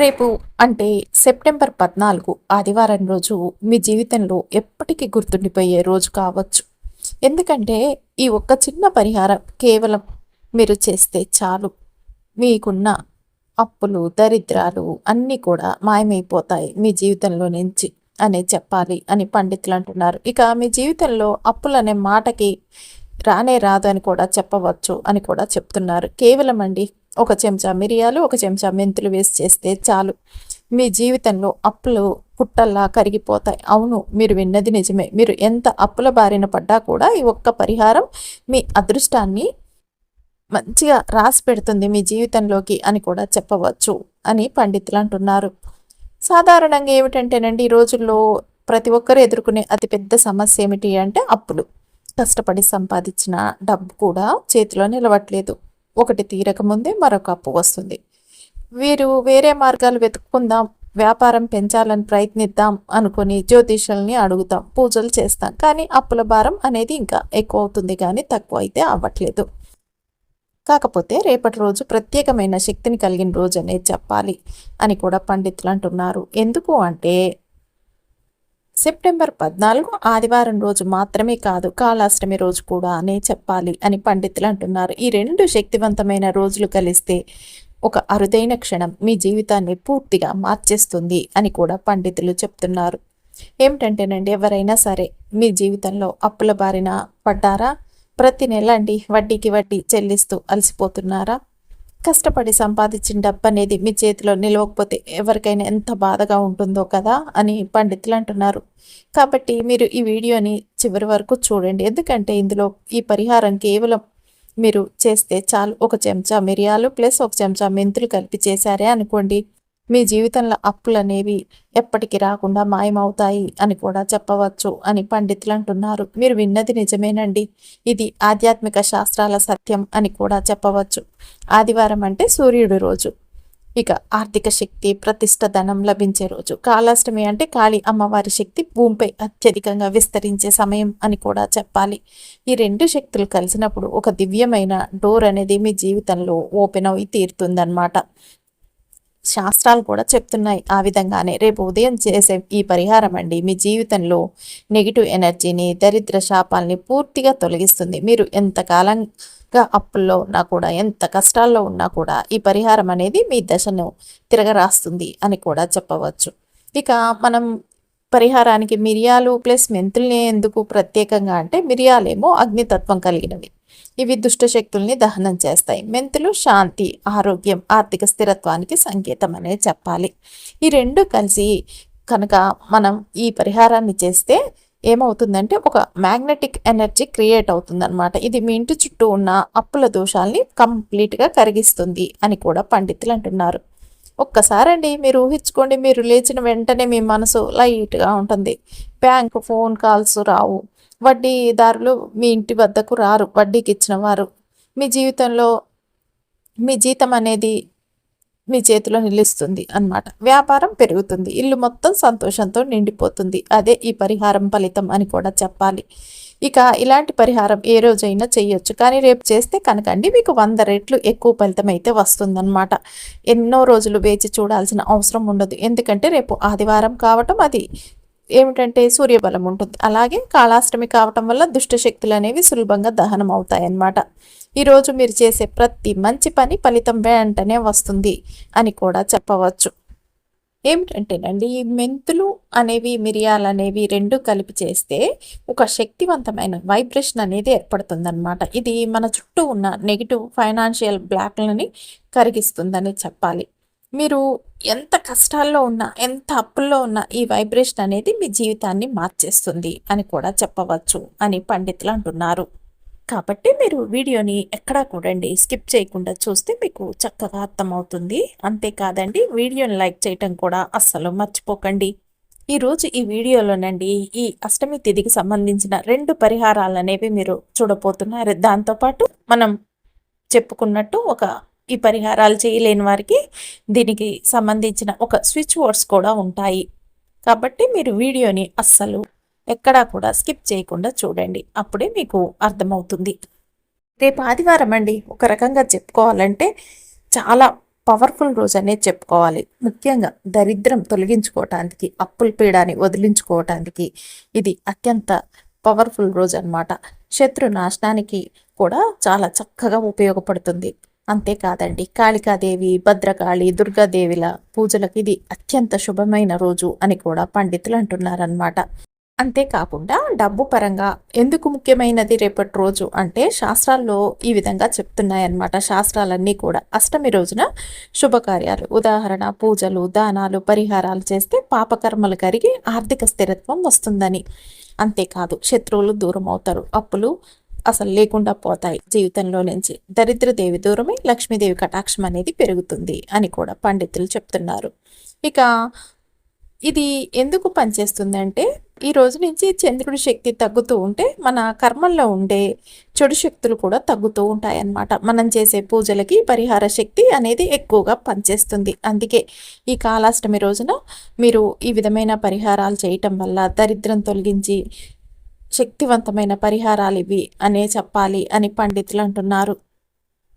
రేపు అంటే సెప్టెంబర్ పద్నాలుగు ఆదివారం రోజు మీ జీవితంలో ఎప్పటికీ గుర్తుండిపోయే రోజు కావచ్చు. ఎందుకంటే ఈ ఒక్క చిన్న పరిహారం కేవలం మీరు చేస్తే చాలు. మీకున్న అప్పులు దరిద్రాలు అన్నీ కూడా మాయమైపోతాయి మీ జీవితంలో నుంచి అనే చెప్పాలి అని పండితులు అంటున్నారు. ఇక మీ జీవితంలో అప్పులు అనే మాటకి రానే రాదు అని కూడా చెప్పవచ్చు అని కూడా చెప్తున్నారు. కేవలం అండి ఒక చెంచా మిరియాలు ఒక చెంచా మెంతులు వేసి చేస్తే చాలు. మీ జీవితంలో అప్పులు పుట్టల్లా కరిగిపోతాయి. అవును మీరు విన్నది నిజమే. మీరు ఎంత అప్పుల బారిన పడ్డా కూడా ఈ ఒక్క పరిహారం మీ అదృష్టాన్ని మంచిగా రాసి పెడుతుంది మీ జీవితంలోకి అని కూడా చెప్పవచ్చు అని పండితులు అంటున్నారు. సాధారణంగా ఏమిటంటేనండి ఈ రోజుల్లో ప్రతి ఒక్కరు ఎదుర్కొనే అతిపెద్ద సమస్య ఏమిటి అంటే అప్పులు. కష్టపడి సంపాదించిన డబ్బు కూడా చేతిలో నిలవట్లేదు. ఒకటి తీరక ముందే మరొక అప్పు వస్తుంది. వీరు వేరే మార్గాలు వెతుక్కుందాం వ్యాపారం పెంచాలని ప్రయత్నిద్దాం అనుకుని జ్యోతిషుల్ని అడుగుతాం పూజలు చేస్తాం. కానీ అప్పుల భారం అనేది ఇంకా ఎక్కువ అవుతుంది కానీ తక్కువ అయితే అవ్వట్లేదు. కాకపోతే రేపటి రోజు ప్రత్యేకమైన శక్తిని కలిగిన రోజు అనేది చెప్పాలి అని కూడా పండితులు అంటున్నారు. ఎందుకు అంటే సెప్టెంబర్ పద్నాలుగు ఆదివారం రోజు మాత్రమే కాదు కాళాష్టమి రోజు కూడా అనే చెప్పాలి అని పండితులు అంటున్నారు. ఈ రెండు శక్తివంతమైన రోజులు కలిస్తే ఒక అరుదైన క్షణం మీ జీవితాన్ని పూర్తిగా మార్చేస్తుంది అని కూడా పండితులు చెప్తున్నారు. ఏమిటంటేనండి ఎవరైనా సరే మీ జీవితంలో అప్పుల బారిన పడ్డారా? ప్రతి నెల అండి వడ్డీకి వడ్డీ చెల్లిస్తూ అలసిపోతున్నారా? కష్టపడి సంపాదించిన డబ్బు అనేది మీ చేతిలో నిలవకపోతే ఎవరికైనా ఎంత బాధగా ఉంటుందో కదా అని పండితులు అంటున్నారు. కాబట్టి మీరు ఈ వీడియోని చివరి వరకు చూడండి. ఎందుకంటే ఇందులో ఈ పరిహారం కేవలం మీరు చేస్తే చాలు. ఒక చెంచా మిరియాలు ప్లస్ ఒక చెంచా మెంతులు కలిపి చేశారే అనుకోండి. మీ జీవితంలో అప్పులు అనేవి ఎప్పటికీ రాకుండా మాయమవుతాయి అని కూడా చెప్పవచ్చు అని పండితులు అంటున్నారు. మీరు విన్నది నిజమేనండి. ఇది ఆధ్యాత్మిక శాస్త్రాల సత్యం అని కూడా చెప్పవచ్చు. ఆదివారం అంటే సూర్యుడి రోజు. ఇక ఆర్థిక శక్తి ప్రతిష్ట ధనం లభించే రోజు. కాళాష్టమి అంటే కాళీ అమ్మవారి శక్తి భూమిపై అత్యధికంగా విస్తరించే సమయం అని కూడా చెప్పాలి. ఈ రెండు శక్తులు కలిసినప్పుడు ఒక దివ్యమైన డోర్ అనేది మీ జీవితంలో ఓపెన్ అయి తీరుతుందన్నమాట. శాస్త్రాలు కూడా చెప్తున్నాయి. ఆ విధంగానే రేపు ఉదయం చేసే ఈ పరిహారం అండి మీ జీవితంలో నెగిటివ్ ఎనర్జీని దరిద్ర శాపాల్ని పూర్తిగా తొలగిస్తుంది. మీరు ఎంతకాలంగా అప్పుల్లో ఉన్నా కూడా ఎంత కష్టాల్లో ఉన్నా కూడా ఈ పరిహారం అనేది మీ దశను తిరగరాస్తుంది అని కూడా చెప్పవచ్చు. ఇక మనం పరిహారానికి మిరియాలు ప్లస్ మెంతుల్ని ఎందుకు ప్రత్యేకంగా అంటే మిరియాలేమో అగ్నితత్వం కలిగినవి. ఇవి దుష్టశక్తుల్ని దహనం చేస్తాయి. మెంతులు శాంతి ఆరోగ్యం ఆర్థిక స్థిరత్వానికి సంకేతం అనేది చెప్పాలి. ఈ రెండు కలిసి కనుక మనం ఈ పరిహారాన్ని చేస్తే ఏమవుతుందంటే ఒక మ్యాగ్నెటిక్ ఎనర్జీ క్రియేట్ అవుతుందన్నమాట. ఇది మీ ఇంటి చుట్టూ ఉన్న అప్పుల దోషాల్ని కంప్లీట్గా కరిగిస్తుంది అని కూడా పండితులు అంటున్నారు. ఒక్కసారండి మీరు ఊహించుకోండి మీరు లేచిన వెంటనే మీ మనసు లైట్గా ఉంటుంది. బ్యాంక్ ఫోన్ కాల్స్ రావు. వడ్డీదారులు మీ ఇంటి వద్దకు రారు వడ్డీకి ఇచ్చిన వారు. మీ జీవితంలో మీ జీతం అనేది మీ చేతిలో నిలుస్తుంది అన్నమాట. వ్యాపారం పెరుగుతుంది. ఇల్లు మొత్తం సంతోషంతో నిండిపోతుంది. అదే ఈ పరిహారం ఫలితం అని కూడా చెప్పాలి. ఇక ఇలాంటి పరిహారం ఏ రోజైనా చేయొచ్చు. కానీ రేపు చేస్తే కనుకండి మీకు వంద రెట్లు ఎక్కువ ఫలితం అయితే వస్తుందన్నమాట. ఎన్నో రోజులు వేచి చూడాల్సిన అవసరం ఉండదు. ఎందుకంటే రేపు ఆదివారం కావటం అది ఏమిటంటే సూర్యబలం ఉంటుంది. అలాగే కాళాష్టమి కావటం వల్ల దుష్టశక్తులు అనేవి సులభంగా దహనం అవుతాయన్నమాట. ఈరోజు మీరు చేసే ప్రతి మంచి పని ఫలితం వెంటనే వస్తుంది అని కూడా చెప్పవచ్చు. ఏమిటంటేనండి ఈ మెంతులు అనేవి మిరియాలు అనేవి రెండు కలిపి చేస్తే ఒక శక్తివంతమైన వైబ్రేషన్ అనేది ఏర్పడుతుందన్నమాట. ఇది మన చుట్టూ ఉన్న నెగిటివ్ ఫైనాన్షియల్ బ్లాక్లని కరిగిస్తుందని చెప్పాలి. మీరు ఎంత కష్టాల్లో ఉన్నా ఎంత అప్పుల్లో ఉన్నా ఈ వైబ్రేషన్ అనేది మీ జీవితాన్ని మార్చేస్తుంది అని కూడా చెప్పవచ్చు అని పండితులు అంటున్నారు. కాబట్టి మీరు వీడియోని ఎక్కడా కూడండి స్కిప్ చేయకుండా చూస్తే మీకు చక్కగా అర్థమవుతుంది. అంతేకాదండి వీడియోని లైక్ చేయటం కూడా అస్సలు మర్చిపోకండి. ఈరోజు ఈ వీడియోలోనండి ఈ అష్టమి తిథికి సంబంధించిన రెండు పరిహారాలు అనేవి మీరు చూడబోతున్నారు. దాంతోపాటు మనం చెప్పుకున్నట్టు ఒక ఈ పరిహారాలు చేయలేని వారికి దీనికి సంబంధించిన ఒక స్విచ్ వర్డ్స్ కూడా ఉంటాయి. కాబట్టి మీరు వీడియోని అస్సలు ఎక్కడా కూడా స్కిప్ చేయకుండా చూడండి. అప్పుడే మీకు అర్థమవుతుంది. రేపు ఆదివారం అండి. ఒక రకంగా చెప్పుకోవాలంటే చాలా పవర్ఫుల్ రోజు అనేది చెప్పుకోవాలి. ముఖ్యంగా దరిద్రం తొలగించుకోవటానికి అప్పుల పీడాన్ని వదిలించుకోవటానికి ఇది అత్యంత పవర్ఫుల్ రోజు అన్నమాట శత్రు నాశనానికి కూడా చాలా చక్కగా ఉపయోగపడుతుంది. అంతేకాదండి కాళికాదేవి భద్రకాళి దుర్గాదేవిల పూజలకు ఇది అత్యంత శుభమైన రోజు అని కూడా పండితులు అంటున్నారనమాట. అంతేకాకుండా డబ్బు పరంగా ఎందుకు ముఖ్యమైనది రేపటి రోజు అంటే శాస్త్రాల్లో ఈ విధంగా చెప్తున్నాయన్నమాట. శాస్త్రాలన్నీ కూడా అష్టమి రోజున శుభకార్యాలు ఉదాహరణ పూజలు దానాలు పరిహారాలు చేస్తే పాపకర్మలు కరిగి ఆర్థిక స్థిరత్వం వస్తుందని. అంతేకాదు శత్రువులు దూరం అవుతారు అప్పులు అసలు లేకుండా పోతాయి. జీవితంలో నుంచి దరిద్రదేవి దూరమే లక్ష్మీదేవి కటాక్షం అనేది పెరుగుతుంది అని కూడా పండితులు చెప్తున్నారు. ఇక ఇది ఎందుకు పనిచేస్తుందంటే ఈ రోజు నుంచి చంద్రుడి శక్తి తగ్గుతూ ఉంటే మన కర్మల్లో ఉండే చెడు శక్తులు కూడా తగ్గుతూ ఉంటాయన్నమాట. మనం చేసే పూజలకి పరిహార శక్తి అనేది ఎక్కువగా పనిచేస్తుంది. అందుకే ఈ కాలాష్టమి రోజున మీరు ఈ విధమైన పరిహారాలు చేయటం వల్ల దరిద్రం తొలగించి శక్తివంతమైన పరిహారాలు ఇవి అనే చెప్పాలి అని పండితులు అంటున్నారు.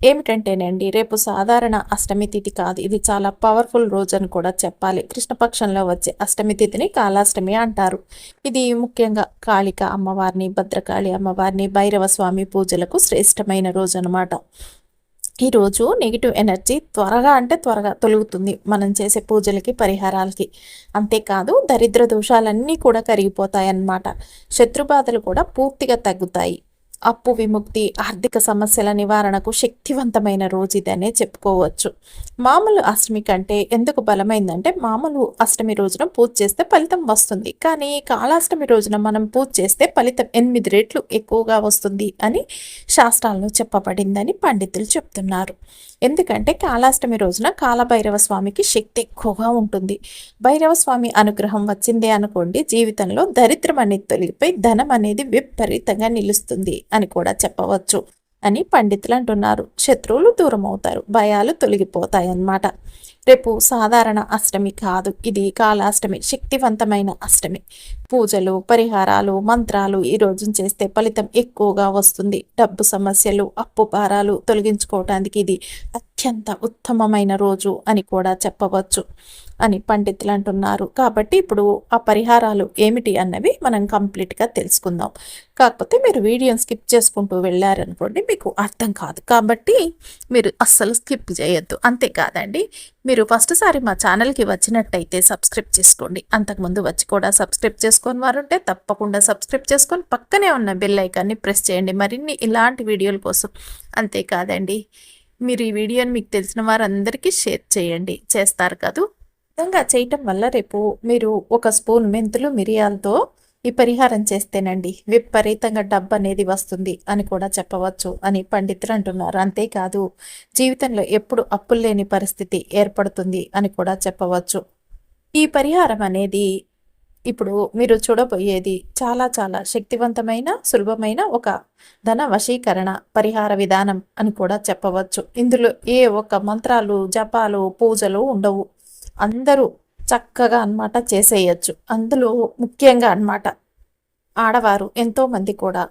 ఏమిటంటేనండి రేపు సాధారణ అష్టమి తిథి కాదు. ఇది చాలా పవర్ఫుల్ రోజు అని కూడా చెప్పాలి. కృష్ణపక్షంలో వచ్చే అష్టమి తిథిని కాలాష్టమి అంటారు. ఇది ముఖ్యంగా కాళిక అమ్మవారిని భద్రకాళి అమ్మవారిని భైరవ స్వామి పూజలకు శ్రేష్టమైన రోజు అనమాట ఈరోజు నెగిటివ్ ఎనర్జీ త్వరగా అంటే త్వరగా తొలుగుతుంది మనం చేసే పూజలకి పరిహారాలకి. అంతేకాదు దరిద్ర దోషాలన్నీ కూడా కరిగిపోతాయి శత్రుబాధలు కూడా పూర్తిగా తగ్గుతాయి. అప్పు విముక్తి ఆర్థిక సమస్యల నివారణకు శక్తివంతమైన రోజు ఇదనే చెప్పుకోవచ్చు. మామూలు అష్టమి కంటే ఎందుకు బలమైందంటే మామూలు అష్టమి రోజున పూజ చేస్తే ఫలితం వస్తుంది. కానీ కాళాష్టమి రోజున మనం పూజ చేస్తే ఫలితం ఎనిమిది రెట్లు ఎక్కువగా వస్తుంది అని శాస్త్రాల్లో చెప్పబడిందని పండితులు చెప్తున్నారు. ఎందుకంటే కాళాష్టమి రోజున కాలభైరవ స్వామికి శక్తి ఎక్కువగా ఉంటుంది. భైరవ స్వామి అనుగ్రహం వచ్చిందే అనుకోండి జీవితంలో దరిద్రం అనేది తొలగిపోయి ధనం అనేది విపరీతంగా నిలుస్తుంది అని కూడా చెప్పవచ్చు అని పండితులు అంటున్నారు. శత్రువులు దూరం అవుతారు భయాలు తొలగిపోతాయి అన్నమాట రేపు సాధారణ అష్టమి కాదు. ఇది కాలాష్టమి శక్తివంతమైన అష్టమి. పూజలు పరిహారాలు మంత్రాలు ఈ రోజు చేస్తే ఫలితం ఎక్కువగా వస్తుంది. డబ్బు సమస్యలు అప్పు భారాలు తొలగించుకోవటానికి ఇది అత్యంత ఉత్తమమైన రోజు అని కూడా చెప్పవచ్చు అని పండితులు అంటున్నారు. కాబట్టి ఇప్పుడు ఆ పరిహారాలు ఏమిటి అన్నవి మనం కంప్లీట్గా తెలుసుకుందాం. కాకపోతే మీరు వీడియోని స్కిప్ చేసుకుంటూ వెళ్ళారనుకోండి మీకు అర్థం కాదు. కాబట్టి మీరు అస్సలు స్కిప్ చేయొద్దు. అంతేకాదండి మీరు ఫస్ట్ సారి మా ఛానల్కి వచ్చినట్టయితే సబ్స్క్రైబ్ చేసుకోండి. అంతకుముందు వచ్చి కూడా సబ్స్క్రైబ్ చేసుకొని వారు ఉంటే తప్పకుండా సబ్స్క్రైబ్ చేసుకొని పక్కనే ఉన్న బెల్ ఐకాన్ని ప్రెస్ చేయండి. మరిన్ని ఇలాంటి వీడియోల కోసం. అంతేకాదండి మీరు ఈ వీడియోని మీకు తెలిసిన వారందరికీ షేర్ చేయండి. చేస్తారు కదూ. విధంగా చేయటం వల్ల రేపు మీరు ఒక స్పూన్ మెంతులు మిరియాలతో ఈ పరిహారం చేస్తేనండి విపరీతంగా డబ్బు అనేది వస్తుంది అని కూడా చెప్పవచ్చు అని పండితులు అంటున్నారు. అంతేకాదు జీవితంలో ఎప్పుడు అప్పులు లేని పరిస్థితి ఏర్పడుతుంది అని కూడా చెప్పవచ్చు. ఈ పరిహారం అనేది ఇప్పుడు మీరు చూడబోయేది చాలా చాలా శక్తివంతమైన సులభమైన ఒక ధన వశీకరణ పరిహార విధానం అని కూడా చెప్పవచ్చు. ఇందులో ఏ ఒక్క మంత్రాలు జపాలు పూజలు ఉండవు. అందరూ చక్కగా అనమాట చేసేయచ్చు. అందులో ముఖ్యంగా అనమాట ఆడవారు ఎంతోమంది కూడా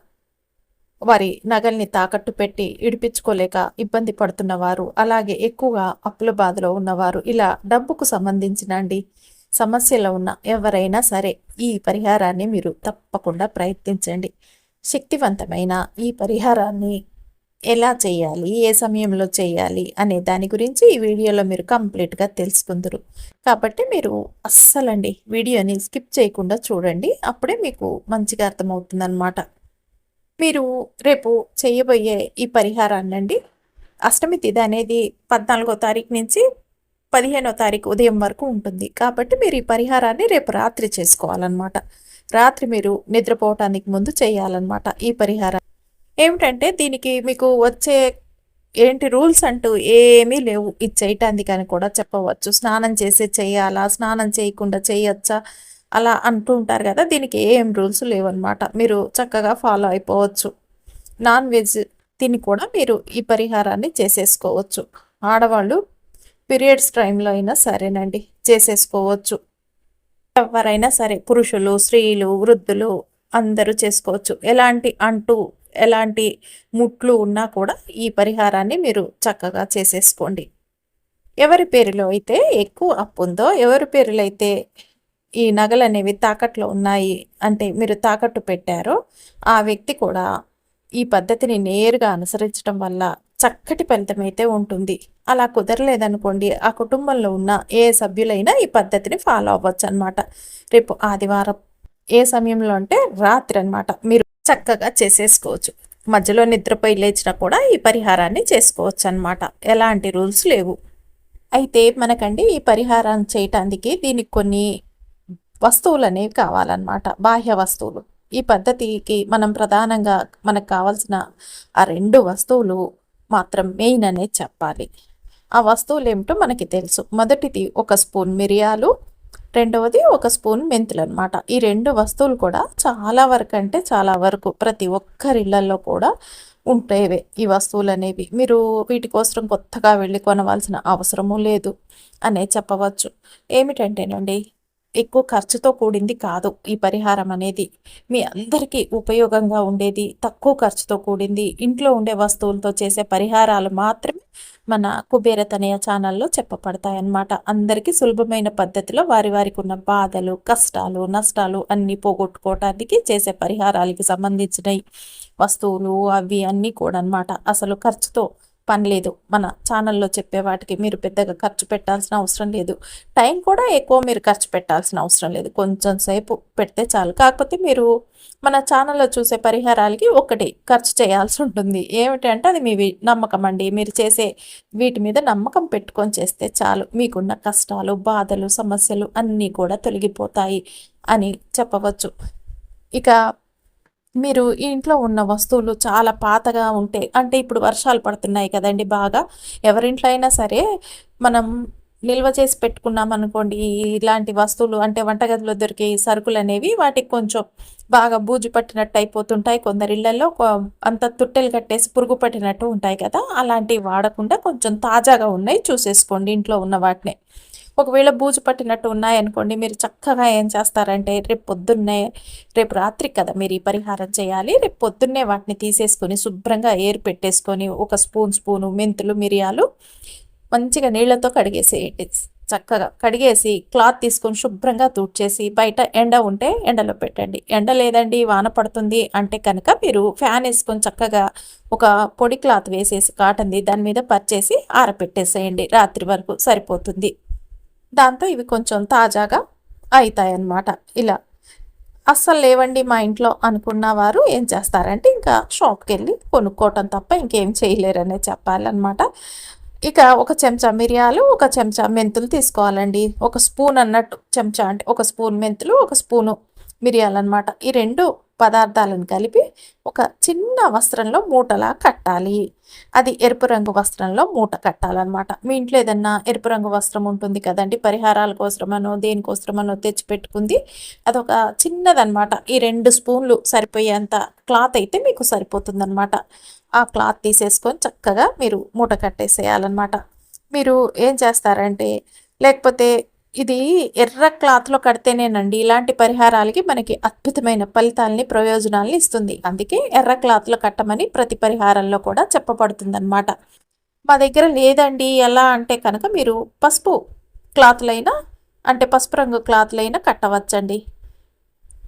వారి నగల్ని తాకట్టు పెట్టి ఇడిపించుకోలేక ఇబ్బంది పడుతున్నవారు అలాగే ఎక్కువగా అప్పుల బాధలో ఉన్నవారు. ఇలా డబ్బుకు సంబంధించిన అండి సమస్యలో ఉన్న ఎవరైనా సరే ఈ పరిహారాన్ని మీరు తప్పకుండా ప్రయత్నించండి. శక్తివంతమైన ఈ పరిహారాన్ని ఎలా చేయాలి ఏ సమయంలో చేయాలి అనే దాని గురించి ఈ వీడియోలో మీరు కంప్లీట్గా తెలుసుకుందరు. కాబట్టి మీరు అస్సలండి వీడియోని స్కిప్ చేయకుండా చూడండి అప్పుడే మీకు మంచిగా అర్థమవుతుందన్నమాట. మీరు రేపు చేయబోయే ఈ పరిహారాన్ని అండి అష్టమి తిథి అనేది పద్నాలుగో తారీఖు నుంచి పదిహేనో తారీఖు ఉదయం వరకు ఉంటుంది. కాబట్టి మీరు ఈ పరిహారాన్ని రేపు రాత్రి చేసుకోవాలన్నమాట. రాత్రి మీరు నిద్రపోవటానికి ముందు చేయాలన్నమాట ఈ పరిహారం. ఏమిటంటే దీనికి మీకు వచ్చే ఏంటి రూల్స్ అంటూ ఏమీ లేవు. ఇది చేయటానికి అని కూడా చెప్పవచ్చు. స్నానం చేసి చేయాలా? స్నానం చేయకుండా చేయొచ్చా? అలా అంటూ ఉంటారు కదా. దీనికి ఏం రూల్స్ లేవన్నమాట. మీరు చక్కగా ఫాలో అయిపోవచ్చు. నాన్ వెజ్ తిని కూడా మీరు ఈ పరిహారాన్ని చేసేసుకోవచ్చు. ఆడవాళ్ళు పీరియడ్స్ టైంలో అయినా సరేనండి చేసేసుకోవచ్చు. ఎవరైనా సరే పురుషులు స్త్రీలు వృద్ధులు అందరూ చేసుకోవచ్చు. ఎలాంటి అంటూ ఎలాంటి ముట్లు ఉన్నా కూడా ఈ పరిహారాన్ని మీరు చక్కగా చేసేసుకోండి. ఎవరి పేరులో అయితే ఎక్కువ అప్పు ఉందో ఎవరి పేరులో అయితే ఈ నగలు అనేవి తాకట్లో ఉన్నాయి అంటే మీరు తాకట్టు పెట్టారో ఆ వ్యక్తి కూడా ఈ పద్ధతిని నేరుగా అనుసరించడం వల్ల చక్కటి ఫలితమైతే ఉంటుంది. అలా కుదరలేదనుకోండి ఆ కుటుంబంలో ఉన్న ఏ సభ్యులైనా ఈ పద్ధతిని ఫాలో అవ్వచ్చు అనమాట రేపు ఆదివారం ఏ సమయంలో అంటే రాత్రి అనమాట మీరు చక్కగా చేసేసుకోవచ్చు. మధ్యలో నిద్రపోయి లేచినా కూడా ఈ పరిహారాన్ని చేసుకోవచ్చు అనమాట ఎలాంటి రూల్స్ లేవు. అయితే మనకండి ఈ పరిహారం చేయటానికి దీనికి కొన్ని వస్తువులు అనేవి కావాలన్నమాట బాహ్య వస్తువులు. ఈ పద్ధతికి మనం ప్రధానంగా మనకు కావాల్సిన ఆ రెండు వస్తువులు మాత్రం మెయిన్ అనేది చెప్పాలి. ఆ వస్తువులు ఏమిటో మనకి తెలుసు. మొదటిది ఒక స్పూన్ మిరియాలు రెండవది ఒక స్పూన్ మెంతులు అనమాట ఈ రెండు వస్తువులు కూడా చాలా వరకు అంటే చాలా వరకు ప్రతి ఒక్కరిళ్ళలో కూడా ఉంటాయివే ఈ వస్తువులు అనేవి మీరు వీటి కోసం కొత్తగా వెళ్ళి కొనవలసిన అవసరము లేదు అనే చెప్పవచ్చు. ఏమిటంటేనండి ఎక్కువ ఖర్చుతో కూడింది కాదు ఈ పరిహారం అనేది. మీ అందరికీ ఉపయోగంగా ఉండేది తక్కువ ఖర్చుతో కూడింది ఇంట్లో ఉండే వస్తువులతో చేసే పరిహారాలు మాత్రమే మన కుబేర తనయ ఛానల్లో చెప్పబడతాయి అన్నమాట అందరికీ సులభమైన పద్ధతిలో వారి వారికి ఉన్న బాధలు కష్టాలు నష్టాలు అన్నీ పోగొట్టుకోవటానికి చేసే పరిహారాలకి సంబంధించినవి వస్తువులు అవి అన్నీ కూడా అనమాట అసలు ఖర్చుతో పని లేదు మన ఛానల్లో చెప్పే వాటికి మీరు పెద్దగా ఖర్చు పెట్టాల్సిన అవసరం లేదు. టైం కూడా ఎక్కువ మీరు ఖర్చు పెట్టాల్సిన అవసరం లేదు. కొంచెం సేపు పెడితే చాలు. కాకపోతే మీరు మన ఛానల్లో చూసే పరిహారాలకి ఒకటి ఖర్చు చేయాల్సి ఉంటుంది. ఏమిటంటే అది మీ నమ్మకం అండి. మీరు చేసే వీటి మీద నమ్మకం పెట్టుకొని చేస్తే చాలు. మీకున్న కష్టాలు బాధలు సమస్యలు అన్నీ కూడా తొలగిపోతాయి అని చెప్పవచ్చు. ఇక మీరు ఇంట్లో ఉన్న వస్తువులు చాలా పాతగా ఉంటే అంటే ఇప్పుడు వర్షాలు పడుతున్నాయి కదండి బాగా ఎవరింట్లో అయినా సరే మనం నిల్వ చేసి పెట్టుకున్నాం అనుకోండి ఇలాంటి వస్తువులు అంటే వంటగదిలో దొరికే సరుకులు అనేవి వాటికి కొంచెం బాగా బూజు పట్టినట్టు అయిపోతుంటాయి. కొందరి ఇళ్ళలో అంత తుట్టెలు కట్టేసి పురుగు పట్టినట్టు ఉంటాయి కదా అలాంటివి వాడకుండా కొంచెం తాజాగా ఉన్నాయి చూసేసుకోండి ఇంట్లో ఉన్న వాటిని. ఒకవేళ బూజు పట్టినట్టు ఉన్నాయనుకోండి మీరు చక్కగా ఏం చేస్తారంటే రేపు పొద్దున్నే రేపు రాత్రి కదా మీరు ఈ పరిహారం చేయాలి రేపు పొద్దున్నే వాటిని తీసేసుకొని శుభ్రంగా ఏరు పెట్టేసుకొని ఒక స్పూన్ స్పూను మెంతులు మిరియాలు మంచిగా నీళ్ళతో కడిగేసేయండి. చక్కగా కడిగేసి క్లాత్ తీసుకొని శుభ్రంగా తూడ్చేసి బయట ఎండ ఉంటే ఎండలో పెట్టండి. ఎండ లేదండి వాన పడుతుంది అంటే కనుక మీరు ఫ్యాన్ వేసుకొని చక్కగా ఒక పొడి క్లాత్ వేసేసి కాటన్ది దాని మీద పరిచేసి ఆరపెట్టేసేయండి. రాత్రి వరకు సరిపోతుంది. దాంతో ఇవి కొంచెం తాజాగా అవుతాయన్నమాట ఇలా అస్సలు లేవండి మా ఇంట్లో అనుకున్న వారు ఏం చేస్తారంటే ఇంకా షాప్కి వెళ్ళి కొనుక్కోవటం తప్ప ఇంకేం చేయలేరనే చెప్పాలన్నమాట. ఇక ఒక చెంచా మిరియాలు ఒక చెంచా మెంతులు తీసుకోవాలండి. ఒక స్పూన్ అన్నట్టు చెంచా అంటే ఒక స్పూన్ మెంతులు ఒక స్పూను మిరియాలు అనమాట ఈ రెండు పదార్థాలను కలిపి ఒక చిన్న వస్త్రంలో మూటలా కట్టాలి. అది ఎరుపు రంగు వస్త్రంలో మూట కట్టాలన్నమాట. మీ ఇంట్లో ఏదన్నా ఎరుపు రంగు వస్త్రం ఉంటుంది కదండి పరిహారాల కోసమనో దేనికోసమనో తెచ్చిపెట్టుకుంది. అదొక చిన్నదనమాట ఈ రెండు స్పూన్లు సరిపోయేంత క్లాత్ అయితే మీకు సరిపోతుందన్నమాట. ఆ క్లాత్ తీసేసుకొని చక్కగా మీరు మూట కట్టేసేయాలన్నమాట. మీరు ఏం చేస్తారంటే లేకపోతే ఇది ఎర్ర క్లాత్లో కడితేనేనండి. ఇలాంటి పరిహారాలకి మనకి అద్భుతమైన ఫలితాలని ప్రయోజనాలని ఇస్తుంది. అందుకే ఎర్ర క్లాత్లో కట్టమని ప్రతి పరిహారంలో కూడా చెప్పబడుతుందన్నమాట. మా దగ్గర లేదండి. ఎలా అంటే కనుక మీరు పసుపు క్లాత్లైనా అంటే పసుపు రంగు క్లాత్లైనా కట్టవచ్చండి.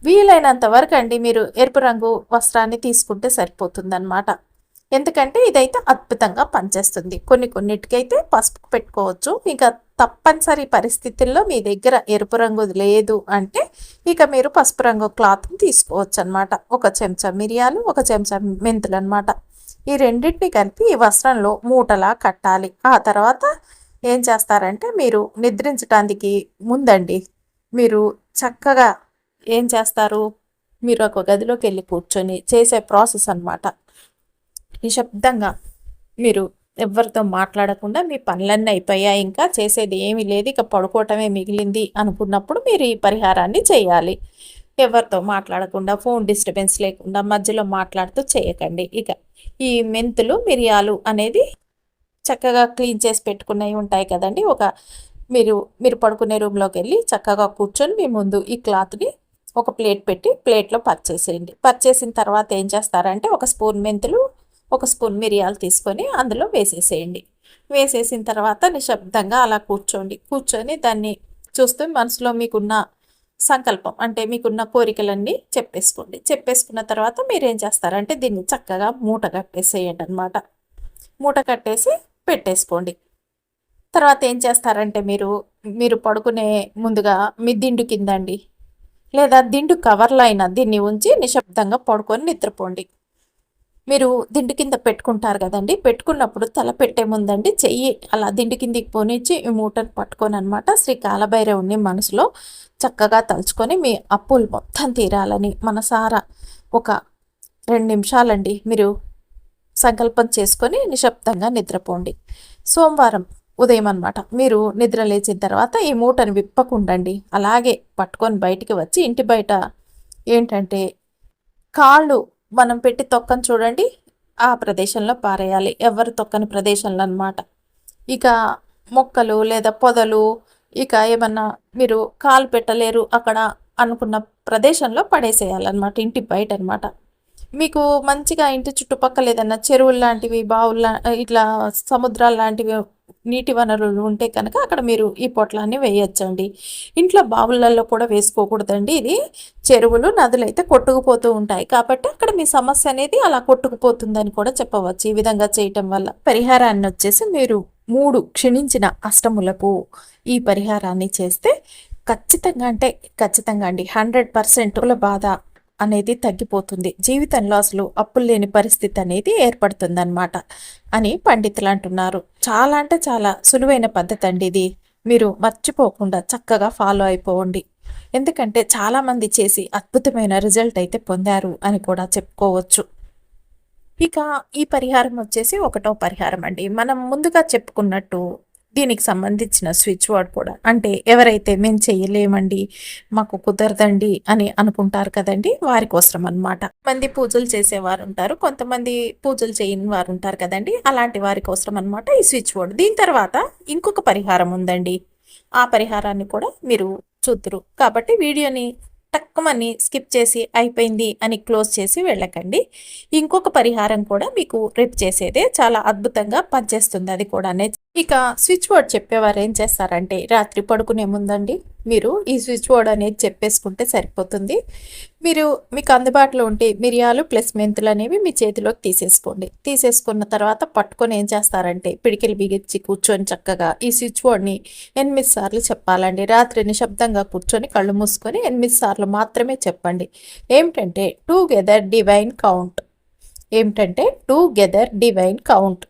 వీలైనంత వరకు అండి మీరు ఎరుపు రంగు వస్త్రాన్ని తీసుకుంటే సరిపోతుందన్నమాట. ఎందుకంటే ఇదైతే అద్భుతంగా పనిచేస్తుంది. కొన్ని కొన్నిటికైతే పసుపు పెట్టుకోవచ్చు. ఇంకా తప్పనిసరి పరిస్థితుల్లో మీ దగ్గర ఎరుపు రంగు లేదు అంటే ఇక మీరు పసుపు రంగు క్లాత్ని తీసుకోవచ్చు అనమాట ఒక చెంచా మిరియాలు ఒక చెంచా మెంతులు అనమాట ఈ రెండింటిని కలిపి ఈ వస్త్రంలో మూటలా కట్టాలి. ఆ తర్వాత ఏం చేస్తారంటే మీరు నిద్రించడానికి ముందండి మీరు చక్కగా ఏం చేస్తారు? మీరు ఒక గదిలోకి వెళ్ళి కూర్చొని చేసే ప్రాసెస్ అనమాట నిశ్శబ్దంగా మీరు ఎవరితో మాట్లాడకుండా మీ పనులన్నీ అయిపోయాయి. ఇంకా చేసేది ఏమీ లేదు. ఇక పడుకోవటమే మిగిలింది అనుకున్నప్పుడు మీరు ఈ పరిహారాన్ని చేయాలి. ఎవరితో మాట్లాడకుండా ఫోన్ డిస్టర్బెన్స్ లేకుండా మధ్యలో మాట్లాడుతూ చేయకండి. ఇక ఈ మెంతులు మిరియాలు అనేది చక్కగా క్లీన్ చేసి పెట్టుకున్నవి ఉంటాయి కదండి. ఒక మీరు మీరు పడుకునే రూమ్లోకి వెళ్ళి చక్కగా కూర్చొని మీ ముందు ఈ క్లాత్ని ఒక ప్లేట్ పెట్టి ప్లేట్లో పర్చేసేయండి. పర్చేసిన తర్వాత ఏం చేస్తారంటే ఒక స్పూన్ మెంతులు ఒక స్పూన్ మిరియాలు తీసుకొని అందులో వేసేసేయండి. వేసేసిన తర్వాత నిశ్శబ్దంగా అలా కూర్చోండి. కూర్చొని దాన్ని చూస్తూ మనసులో మీకున్న సంకల్పం అంటే మీకున్న కోరికలన్నీ చెప్పేసుకోండి. చెప్పేసుకున్న తర్వాత మీరు ఏం చేస్తారంటే దీన్ని చక్కగా మూట కట్టేసేయండి అనమాట మూట కట్టేసి పెట్టేసుకోండి. తర్వాత ఏం చేస్తారంటే మీరు మీరు పడుకునే ముందుగా మీ దిండు కిందండి లేదా దిండు కవర్లో అయినా దీన్ని ఉంచి నిశ్శబ్దంగా పడుకొని నిద్రపోండి. మీరు దిండు కింద పెట్టుకుంటారు కదండి పెట్టుకున్నప్పుడు తల పెట్టే ముందండి చెయ్యి అలా దిండు కిందికి పోనిచ్చి ఈ మూటను పట్టుకొని అనమాట శ్రీ కాలభైరవుని మనసులో చక్కగా తలుచుకొని మీ అప్పులు మొత్తం తీరాలని మనసారా ఒక రెండు నిమిషాలండి మీరు సంకల్పం చేసుకొని నిశ్శబ్దంగా నిద్రపోండి. సోమవారం ఉదయం అనమాట మీరు నిద్ర లేచిన తర్వాత ఈ మూటను విప్పకుండండి. అలాగే పట్టుకొని బయటికి వచ్చి ఇంటి బయట ఏంటంటే కాళ్ళు మనం పెట్టి తొక్కని చూడండి ఆ ప్రదేశంలో పారేయాలి. ఎవరు తొక్కని ప్రదేశంలో అనమాట ఇక మొక్కలు లేదా పొదలు ఇక ఏమన్నా మీరు కాలు పెట్టలేరు అక్కడ అనుకున్న ప్రదేశంలో పడేసేయాలన్నమాట ఇంటి బయట అనమాట మీకు మంచిగా ఇంటి చుట్టుపక్కల ఏదైనా చెరువులు లాంటివి బావులు ఇట్లా సముద్రాలు లాంటివి నీటి వనరులు ఉంటే కనుక అక్కడ మీరు ఈ పొట్లాన్ని వేయచ్చండి. ఇంట్లో బావులలో కూడా వేసుకోకూడదండి. ఇది చెరువులు నదులు అయితే కొట్టుకుపోతూ ఉంటాయి. కాబట్టి అక్కడ మీ సమస్య అనేది అలా కొట్టుకుపోతుందని కూడా చెప్పవచ్చు. ఈ విధంగా చేయటం వల్ల పరిహారాన్ని వచ్చేసి మీరు మూడు క్షీణించిన అష్టములకు ఈ పరిహారాన్ని చేస్తే ఖచ్చితంగా అంటే ఖచ్చితంగా అండి. Hundred percent. బాధ అనేది తగ్గిపోతుంది. జీవితంలో అసలు అప్పులు లేని పరిస్థితి అనేది ఏర్పడుతుందన్నమాట అని పండితులు అంటున్నారు. చాలా అంటే చాలా సులువైన పద్ధతి అండి ఇది. మీరు మర్చిపోకుండా చక్కగా ఫాలో అయిపోండి. ఎందుకంటే చాలామంది చేసి అద్భుతమైన రిజల్ట్ అయితే పొందారు అని కూడా చెప్పుకోవచ్చు. ఇక ఈ పరిహారం వచ్చేసి ఒకటో పరిహారం అండి. మనం ముందుగా చెప్పుకున్నట్టు దీనికి సంబంధించిన స్విచ్ వర్డ్ కూడా. అంటే ఎవరైతే మేము చేయలేమండి మాకు కుదరదండి అని అనుకుంటారు కదండి వారి కోసం అనమాట మంది పూజలు చేసేవారు ఉంటారు కొంతమంది పూజలు చేయని వారు ఉంటారు కదండి అలాంటి వారి కోసం అనమాట ఈ స్విచ్ బోర్డ్. దీని తర్వాత ఇంకొక పరిహారం ఉందండి. ఆ పరిహారాన్ని కూడా మీరు చూద్దరు. కాబట్టి వీడియోని టక్కుమని స్కిప్ చేసి అయిపోయింది అని క్లోజ్ చేసి వెళ్ళకండి. ఇంకొక పరిహారం కూడా మీకు రేపు చేసేదే చాలా అద్భుతంగా పనిచేస్తుంది అది కూడా ఇక స్విచ్ బోర్డ్ చెప్పేవారు ఏం చేస్తారంటే రాత్రి పడుకునే ముందండి. మీరు ఈ స్విచ్ బోర్డ్ అనేది చెప్పేసుకుంటే సరిపోతుంది. మీరు మీకు అందుబాటులో ఉంటే మిరియాలు ప్లస్ మెంతులు అనేవి మీ చేతిలోకి తీసేసుకోండి. తీసేసుకున్న తర్వాత పట్టుకొని ఏం చేస్తారంటే పిడికిలు బిగించి కూర్చొని చక్కగా ఈ స్విచ్ బోర్డ్ని ఎనిమిది సార్లు చెప్పాలండి. రాత్రి నిశ్శబ్దంగా కూర్చొని కళ్ళు మూసుకొని ఎనిమిది సార్లు మాత్రమే చెప్పండి. ఏమిటంటే గెదర్ డివైన్ కౌంట్ ఏమిటంటే గెదర్ డివైన్ కౌంట్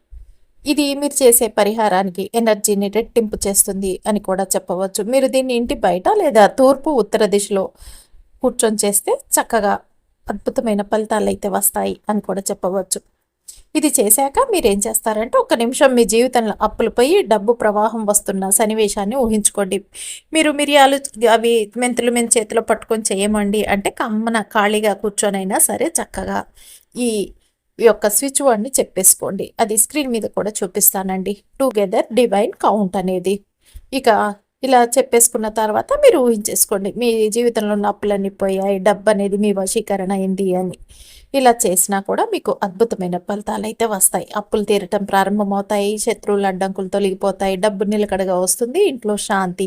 ఇది మీరు చేసే పరిహారానికి ఎనర్జీని రెట్టింపు చేస్తుంది అని కూడా చెప్పవచ్చు. మీరు దీన్ని ఇంటి బయట లేదా తూర్పు ఉత్తర దిశలో కూర్చొని చేస్తే చక్కగా అద్భుతమైన ఫలితాలు అయితే వస్తాయి అని కూడా చెప్పవచ్చు. ఇది చేశాక మీరు ఏం చేస్తారంటే ఒక నిమిషం మీ జీవితంలో అప్పులు పోయి డబ్బు ప్రవాహం వస్తున్న సన్నివేశాన్ని ఊహించుకోండి. మీరు మిరియాలు అవి మెంతులు మేము చేతిలో పట్టుకొని చేయమండి అంటే కమ్మన ఖాళీగా కూర్చొనైనా సరే చక్కగా ఈ యొక్క స్విచ్ వర్డ్ని చెప్పేసుకోండి అది స్క్రీన్ మీద కూడా చూపిస్తానండి. టుగెదర్ డివైన్ కౌంట్ అనేది. ఇక ఇలా చెప్పేసుకున్న తర్వాత మీరు ఊహించేసుకోండి. మీ జీవితంలో ఉన్న అప్పులన్నీ పోయాయి. డబ్బు అనేది మీ వశీకరణ అయింది అని. ఇలా చేసినా కూడా మీకు అద్భుతమైన ఫలితాలు అయితే వస్తాయి. అప్పులు తీరటం ప్రారంభమవుతాయి. శత్రువులు అడ్డంకులు తొలగిపోతాయి. డబ్బు నిలకడగా వస్తుంది. ఇంట్లో శాంతి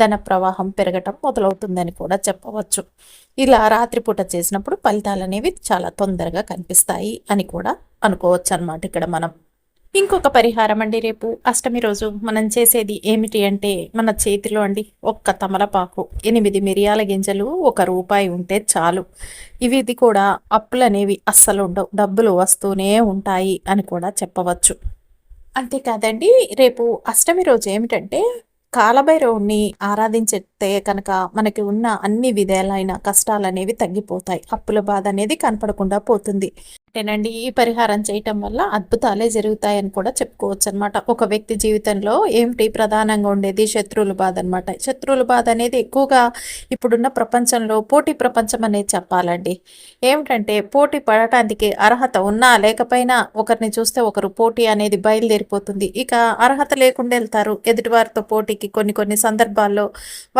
ధన ప్రవాహం పెరగటం మొదలవుతుందని కూడా చెప్పవచ్చు. ఇలా రాత్రిపూట చేసినప్పుడు ఫలితాలు అనేవి చాలా తొందరగా కనిపిస్తాయి అని కూడా అనుకోవచ్చు అనమాట ఇక్కడ మనం. ఇంకొక పరిహారం అండి రేపు. అష్టమి రోజు మనం చేసేది ఏమిటి అంటే మన చేతిలో అండి ఒక్క తమలపాకు ఎనిమిది మిరియాల గింజలు ఒక రూపాయి ఉంటే చాలు. ఇవి ఇది కూడా అప్పులు అనేవి అస్సలు ఉండవు. డబ్బులు వస్తూనే ఉంటాయి అని కూడా చెప్పవచ్చు. అంతేకాదండి రేపు అష్టమి రోజు ఏమిటంటే కాలభైరవుణ్ణి ఆరాధించితే కనుక మనకి ఉన్న అన్ని విధాలైన కష్టాలు అనేవి తగ్గిపోతాయి. అప్పుల బాధ అనేది కనపడకుండా పోతుంది. అంటేనండి ఈ పరిహారం చేయటం వల్ల అద్భుతాలే జరుగుతాయని కూడా చెప్పుకోవచ్చు అనమాట ఒక వ్యక్తి జీవితంలో ఏమిటి ప్రధానంగా ఉండేది? శత్రువుల బాధ అనమాట శత్రువుల బాధ అనేది ఎక్కువగా ఇప్పుడున్న ప్రపంచంలో పోటీ ప్రపంచం అనేది చెప్పాలండి. ఏమిటంటే పోటీ పడటానికి అర్హత ఉన్నా లేకపోయినా ఒకరిని చూస్తే ఒకరు పోటీ అనేది బయలుదేరిపోతుంది. ఇక అర్హత లేకుండా వెళ్తారు. ఎదుటివారితో పోటీకి కొన్ని కొన్ని సందర్భాల్లో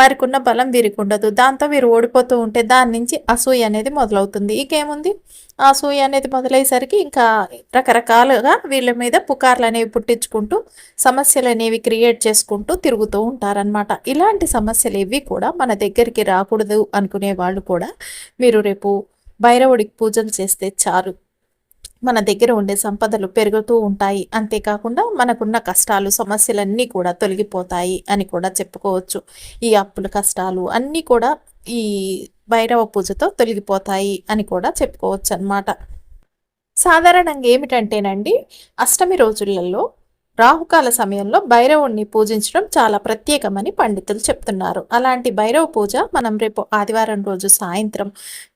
వారికి ఉన్న బలం వీరికి ఉండదు. దాంతో వీరు ఓడిపోతూ ఉంటే దాని నుంచి అసూయ అనేది మొదలవుతుంది. ఇకేముంది? ఆ సూయ అనేది మొదలయ్యేసరికి ఇంకా రకరకాలుగా వీళ్ళ మీద పుకార్లు అనేవి పుట్టించుకుంటూ సమస్యలు అనేవి క్రియేట్ చేసుకుంటూ తిరుగుతూ ఉంటారనమాట ఇలాంటి సమస్యలు ఇవి కూడా మన దగ్గరికి రాకూడదు అనుకునే వాళ్ళు కూడా మీరు రేపు భైరవుడికి పూజలు చేస్తే చాలు. మన దగ్గర ఉండే సంపదలు పెరుగుతూ ఉంటాయి. అంతేకాకుండా మనకున్న కష్టాలు సమస్యలన్నీ కూడా తొలగిపోతాయి అని కూడా చెప్పుకోవచ్చు. ఈ అప్పుల కష్టాలు అన్నీ కూడా ఈ భైరవ పూజతో తొలగిపోతాయి అని కూడా చెప్పుకోవచ్చు అనమాట సాధారణంగా ఏమిటంటేనండి అష్టమి రోజులలో రాహుకాల సమయంలో భైరవుణ్ణి పూజించడం చాలా ప్రత్యేకమని పండితులు చెప్తున్నారు. అలాంటి భైరవ పూజ మనం రేపు ఆదివారం రోజు సాయంత్రం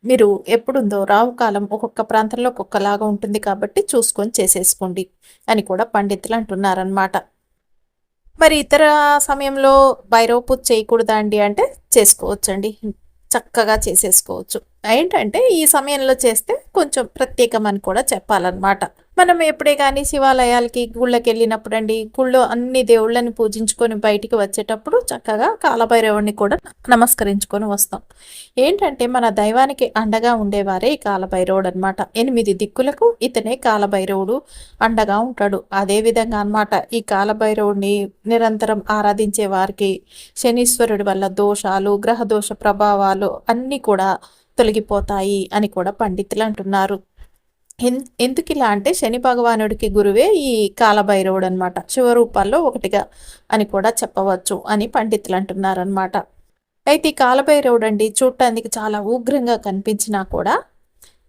మీరు ఎప్పుడుందో రాహుకాలం ఒక్కొక్క ప్రాంతంలో ఒక్కొక్కలాగా ఉంటుంది కాబట్టి చూసుకొని చేసేసుకోండి అని కూడా పండితులు అంటున్నారనమాట మరి ఇతర సమయంలో భైరవ పూజ చేయకూడదా అండి అంటే చేసుకోవచ్చండి. చక్కగా చేసేసుకోవచ్చు. ఏంటంటే ఈ సమయంలో చేస్తే కొంచెం ప్రత్యేకమని కూడా చెప్పాలన్నమాట. మనం ఎప్పుడే కానీ శివాలయాలకి గుళ్ళకి వెళ్ళినప్పుడు అండి గుళ్ళో అన్ని దేవుళ్ళని పూజించుకొని బయటికి వచ్చేటప్పుడు చక్కగా కాలభైరవుడిని కూడా నమస్కరించుకొని వస్తాం. ఏంటంటే మన దైవానికి అండగా ఉండేవారే ఈ కాలభైరవుడు అనమాట ఎనిమిది దిక్కులకు ఇతనే కాలభైరవుడు అండగా ఉంటాడు. అదే విధంగా అనమాట ఈ కాలభైరవుడిని నిరంతరం ఆరాధించే వారికి శనీశ్వరుడి వల్ల దోషాలు గ్రహ దోష ప్రభావాలు అన్నీ కూడా తొలగిపోతాయి అని కూడా పండితులు అంటున్నారు. ఎందుకు ఇలా అంటే శని భగవానుడికి గురువే ఈ కాలభైరవుడు అనమాట శివరూపాల్లో ఒకటిగా అని కూడా చెప్పవచ్చు అని పండితులు అంటున్నారనమాట అయితే ఈ కాలభైరవుడు అండి చూడటానికి చాలా ఉగ్రంగా కనిపించినా కూడా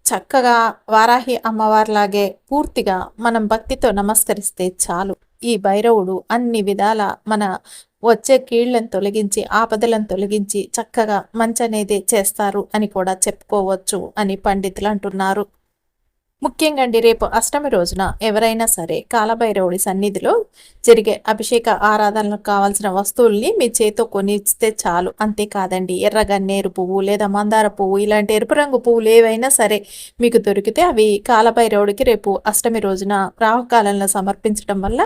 చక్కగా వారాహి అమ్మవారిలాగే పూర్తిగా మనం భక్తితో నమస్కరిస్తే చాలు. ఈ భైరవుడు అన్ని విధాల మన వచ్చే కీళ్ళను తొలగించి ఆపదలను తొలగించి చక్కగా మంచి అనేది చేస్తారు అని కూడా చెప్పుకోవచ్చు అని పండితులు అంటున్నారు. ముఖ్యంగా అండి రేపు అష్టమి రోజున ఎవరైనా సరే కాలభైరవుడి సన్నిధిలో జరిగే అభిషేక ఆరాధనలకు కావాల్సిన వస్తువుల్ని మీ చేతితో కొనిస్తే చాలు. అంతేకాదండి ఎర్రగన్నేరు పువ్వు లేదా మందార పువ్వు ఇలాంటి ఎరుపు రంగు పువ్వులు ఏవైనా సరే మీకు దొరికితే అవి కాలభైరవుడికి రేపు అష్టమి రోజున రాహుకాలంలో సమర్పించడం వల్ల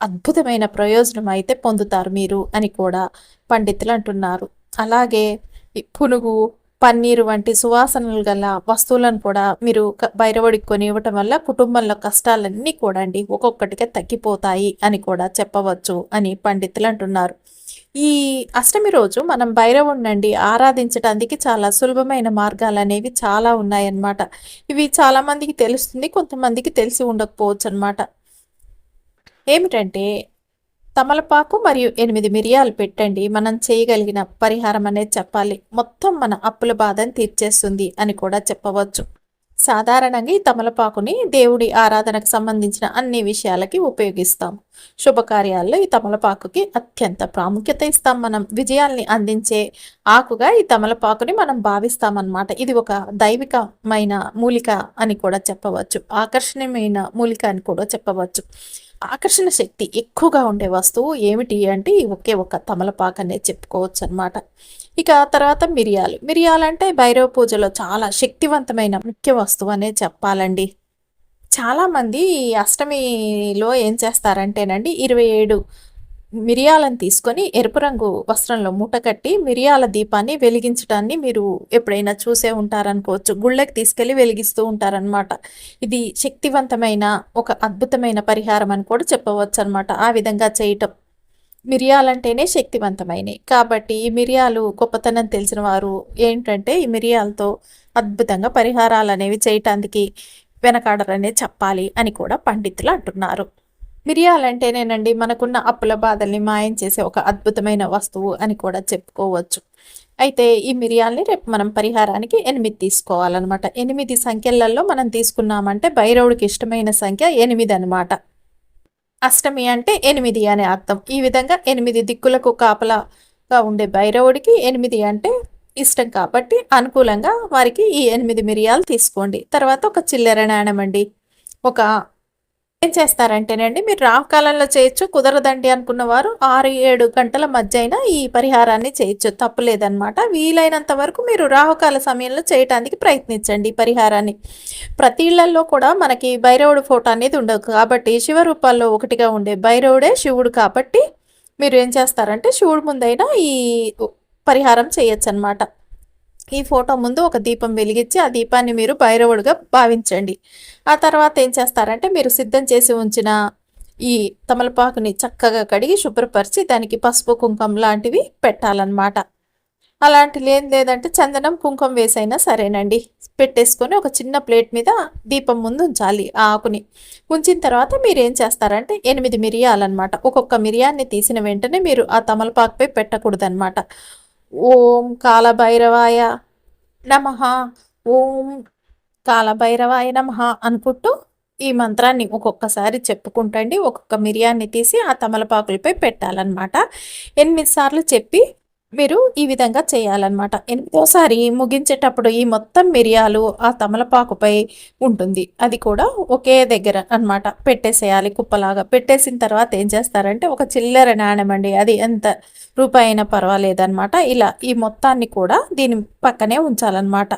అద్భుతమైన ప్రయోజనం అయితే పొందుతారు మీరు అని కూడా పండితులు అంటున్నారు. అలాగే పునుగు పన్నీరు వంటి సువాసనలు గల వస్తువులను కూడా మీరు భైరవుడికి కొని ఇవ్వటం వల్ల కుటుంబంలో కష్టాలన్నీ కూడా అండి ఒక్కొక్కటిగా తగ్గిపోతాయి అని కూడా చెప్పవచ్చు అని పండితులు అంటున్నారు. ఈ అష్టమి రోజు మనం భైరవుడినండి ఆరాధించడానికి చాలా సులభమైన మార్గాలు అనేవి చాలా ఉన్నాయన్నమాట. ఇవి చాలామందికి తెలుస్తుంది కొంతమందికి తెలిసి ఉండకపోవచ్చు అనమాట ఏమిటంటే తమలపాకు మరియు ఎనిమిది మిరియాలు పెట్టండి. మనం చేయగలిగిన పరిహారం అనేది చెప్పాలి. మొత్తం మన అప్పుల బాధను తీర్చేస్తుంది అని కూడా చెప్పవచ్చు. సాధారణంగా ఈ తమలపాకుని దేవుడి ఆరాధనకు సంబంధించిన అన్ని విషయాలకి ఉపయోగిస్తాం. శుభకార్యాల్లో ఈ తమలపాకుకి అత్యంత ప్రాముఖ్యత ఇస్తాం మనం. విజయాల్ని అందించే ఆకుగా ఈ తమలపాకుని మనం భావిస్తామన్నమాట. ఇది ఒక దైవికమైన మూలిక అని కూడా చెప్పవచ్చు. ఆకర్షణీయమైన మూలిక అని కూడా చెప్పవచ్చు. ఆకర్షణ శక్తి ఎక్కువగా ఉండే వస్తువు ఏమిటి అంటే ఒకే ఒక తమలపాకు అనేది చెప్పుకోవచ్చు అనమాట ఇక తర్వాత మిరియాలు. మిరియాలు అంటే భైరవ పూజలో చాలా శక్తివంతమైన ముఖ్య వస్తువు అనే చెప్పాలండి. చాలామంది అష్టమిలో ఏం చేస్తారంటేనండి ఇరవై ఏడు మిరియాలను తీసుకొని ఎరుపు రంగు వస్త్రంలో మూట కట్టి మిరియాల దీపాన్ని వెలిగించడాన్ని మీరు ఎప్పుడైనా చూసే ఉంటారనుకోవచ్చు. గుళ్ళకి తీసుకెళ్ళి వెలిగిస్తూ ఉంటారనమాట ఇది శక్తివంతమైన ఒక అద్భుతమైన పరిహారం అని కూడా చెప్పవచ్చు అనమాట ఆ విధంగా చేయటం. మిరియాలంటేనే శక్తివంతమైనవి కాబట్టి ఈ మిరియాలు గొప్పతనం తెలిసిన వారు ఏంటంటే ఈ మిరియాలతో అద్భుతంగా పరిహారాలు అనేవి చేయటానికి వెనకాడరనే చెప్పాలి అని కూడా పండితులు అంటున్నారు. మిరియాలంటేనేనండి మనకున్న అప్పుల బాధల్ని మాయం చేసే ఒక అద్భుతమైన వస్తువు అని కూడా చెప్పుకోవచ్చు. అయితే ఈ మిరియాల్ని రేపు మనం పరిహారానికి ఎనిమిది తీసుకోవాలన్నమాట. ఎనిమిది సంఖ్యలలో మనం తీసుకున్నామంటే భైరవుడికి ఇష్టమైన సంఖ్య ఎనిమిది అనమాట అష్టమి అంటే ఎనిమిది అనే అర్థం. ఈ విధంగా ఎనిమిది దిక్కులకు కాపలాగా ఉండే భైరవుడికి ఎనిమిది అంటే ఇష్టం కాబట్టి అనుకూలంగా వారికి ఈ ఎనిమిది మిరియాలు తీసుకోండి. తర్వాత ఒక చిల్లర నాణం అండి ఒక ఏం చేస్తారంటేనండి మీరు రాహుకాలంలో చేయొచ్చు కుదరదండి అనుకున్న వారు ఆరు ఏడు గంటల మధ్య అయినా ఈ పరిహారాన్ని చేయొచ్చు. తప్పులేదనమాట వీలైనంత వరకు మీరు రాహుకాల సమయంలో చేయటానికి ప్రయత్నించండి ఈ పరిహారాన్ని. ప్రతి ఇళ్ళలో కూడా మనకి భైరవుడు ఫోటో అనేది ఉండదు కాబట్టి శివరూపాల్లో ఒకటిగా ఉండే భైరవుడే శివుడు కాబట్టి మీరు ఏం చేస్తారంటే శివుడు ముందైనా ఈ పరిహారం చేయొచ్చు అనమాట ఈ ఫోటో ముందు ఒక దీపం వెలిగించి ఆ దీపాన్ని మీరు భైరవుడుగా భావించండి. ఆ తర్వాత ఏం చేస్తారంటే మీరు సిద్ధం చేసి ఉంచిన ఈ తమలపాకుని చక్కగా కడిగి శుభ్రపరిచి దానికి పసుపు కుంకుమ లాంటివి పెట్టాలన్నమాట. అలాంటి ఏం లేదంటే చందనం కుంకుమ వేసైనా సరేనండి. పెట్టేసుకొని ఒక చిన్న ప్లేట్ మీద దీపం ముందు ఉంచాలి ఆ ఆకుని. ఉంచిన తర్వాత మీరు ఏం చేస్తారంటే ఎనిమిది మిరియాలన్నమాట. ఒక్కొక్క మిరియాన్ని తీసిన వెంటనే మీరు ఆ తమలపాకుపై పెట్టకూడదన్నమాట. ఓం కాలభైరవాయ నమ. ఓం కాలభైరవాయ నమ అనుకుంటూ ఈ మంత్రాన్ని ఒక్కొక్కసారి చెప్పుకుంటండి. ఒక్కొక్క మిరియాన్ని తీసి ఆ తమలపాకులపై పెట్టాలన్నమాట. ఎనిమిది సార్లు చెప్పి మీరు ఈ విధంగా చేయాలన్నమాట. ఎనిమిదోసారి ముగించేటప్పుడు ఈ మొత్తం మిరియాలు ఆ తమలపాకుపై ఉంటుంది. అది కూడా ఒకే దగ్గర అన్నమాట. పెట్టేసేయాలి కుప్పలాగా. పెట్టేసిన తర్వాత ఏం చేస్తారంటే ఒక చిల్లర నాణ్యం అండి. అది ఎంత రూపాయి అయినా పర్వాలేదన్నమాట. ఇలా ఈ మొత్తాన్ని కూడా దీని పక్కనే ఉంచాలన్నమాట.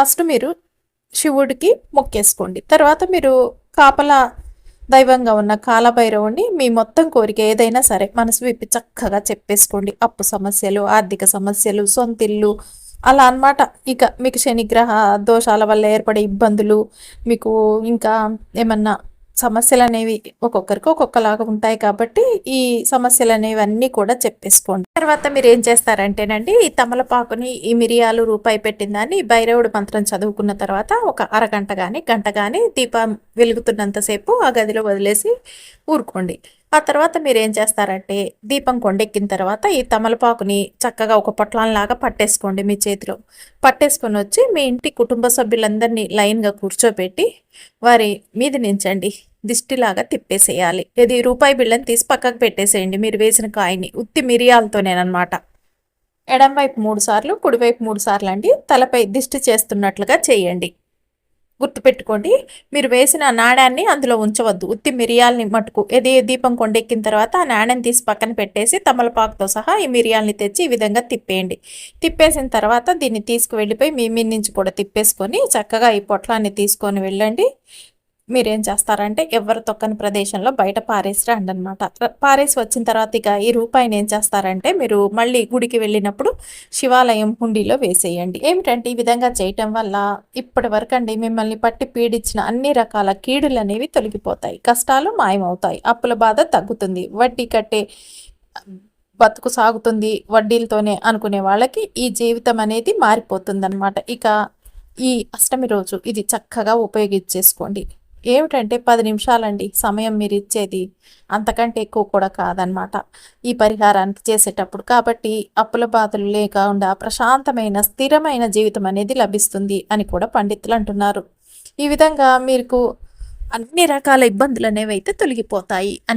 ఫస్ట్ మీరు శివుడికి మొక్కేసుకోండి. తర్వాత మీరు కాపలా దైవంగా ఉన్న కాలభైరవుని మీ మొత్తం కోరిక ఏదైనా సరే మనసు విప్పి చక్కగా చెప్పేసుకోండి. అప్పు సమస్యలు ఆర్థిక సమస్యలు సొంతిల్లు అలా అనమాట ఇక మీకు శనిగ్రహ దోషాల వల్ల ఏర్పడే ఇబ్బందులు మీకు ఇంకా ఏమన్నా సమస్యలు అనేవి ఒక్కొక్కరికి ఒక్కొక్కలాగా ఉంటాయి కాబట్టి ఈ సమస్యలు అనేవి అన్నీ కూడా చెప్పేసుకోండి. తర్వాత మీరు ఏం చేస్తారంటేనండి ఈ తమలపాకుని ఈ మిరియాలు రూపాయి పెట్టిందని భైరవుడు మంత్రం చదువుకున్న తర్వాత ఒక అరగంట కానీ గంట కానీ దీపం వెలుగుతున్నంతసేపు ఆ గదిలో వదిలేసి ఊరుకోండి. ఆ తర్వాత మీరు ఏం చేస్తారంటే దీపం కొండెక్కిన తర్వాత ఈ తమలపాకుని చక్కగా ఒక పొట్లంలాగా పట్టేసుకోండి మీ చేతిలో. పట్టేసుకొని వచ్చి మీ ఇంటి కుటుంబ సభ్యులందరినీ లైన్గా కూర్చోబెట్టి వారి మీద నించండి. దిష్టిలాగా తిప్పేసేయాలి. ఇది రూపాయి బిళ్ళని తీసి పక్కకు పెట్టేసేయండి. మీరు వేసిన కాయని ఉత్తి మిరియాలతోనేనమాట ఎడంవైపు మూడు సార్లు కుడివైపు మూడు సార్లు అండి. తలపై దిష్టి చేస్తున్నట్లుగా చేయండి. గుర్తుపెట్టుకోండి మీరు వేసిన నాణాన్ని అందులో ఉంచవద్దు. ఉత్తి మిరియాలని మటుకు ఏది దీపం కొండెక్కిన తర్వాత ఆ నాణ్యం తీసి పక్కన పెట్టేసి తమలపాకుతో సహా ఈ మిరియాలని తెచ్చి ఈ విధంగా తిప్పేయండి. తిప్పేసిన తర్వాత దీన్ని తీసుకువెళ్ళిపోయి మీ మీ నుంచి కూడా తిప్పేసుకొని చక్కగా ఈ పొట్లాన్ని తీసుకొని వెళ్ళండి. మీరేం చేస్తారంటే ఎవరు తొక్కని ప్రదేశంలో బయట పారేసి రండి అనమాట పారేసి వచ్చిన తర్వాత ఇక ఈ రూపాయిని ఏం చేస్తారంటే మీరు మళ్ళీ గుడికి వెళ్ళినప్పుడు శివాలయం హుండీలో వేసేయండి. ఏమిటంటే ఈ విధంగా చేయటం వల్ల ఇప్పటి వరకు అండి మిమ్మల్ని పట్టి పీడించిన అన్ని రకాల కీడులు అనేవి తొలగిపోతాయి. కష్టాలు మాయమవుతాయి. అప్పుల బాధ తగ్గుతుంది. వడ్డీ కట్టే బతుకు సాగుతుంది వడ్డీలతోనే అనుకునే వాళ్ళకి ఈ జీవితం అనేది మారిపోతుందనమాట ఇక ఈ అష్టమి రోజు ఇది చక్కగా ఉపయోగించేసుకోండి. ఏమిటంటే పది నిమిషాలండి సమయం మీరు ఇచ్చేది అంతకంటే ఎక్కువ కూడా కాదనమాట ఈ పరిహారానికి చేసేటప్పుడు కాబట్టి అప్పుల బాధలు లేకుండా ప్రశాంతమైన స్థిరమైన జీవితం అనేది లభిస్తుంది అని కూడా పండితులు అంటున్నారు. ఈ విధంగా మీకు అన్ని రకాల ఇబ్బందులు అనేవి అయితే తొలగిపోతాయి అని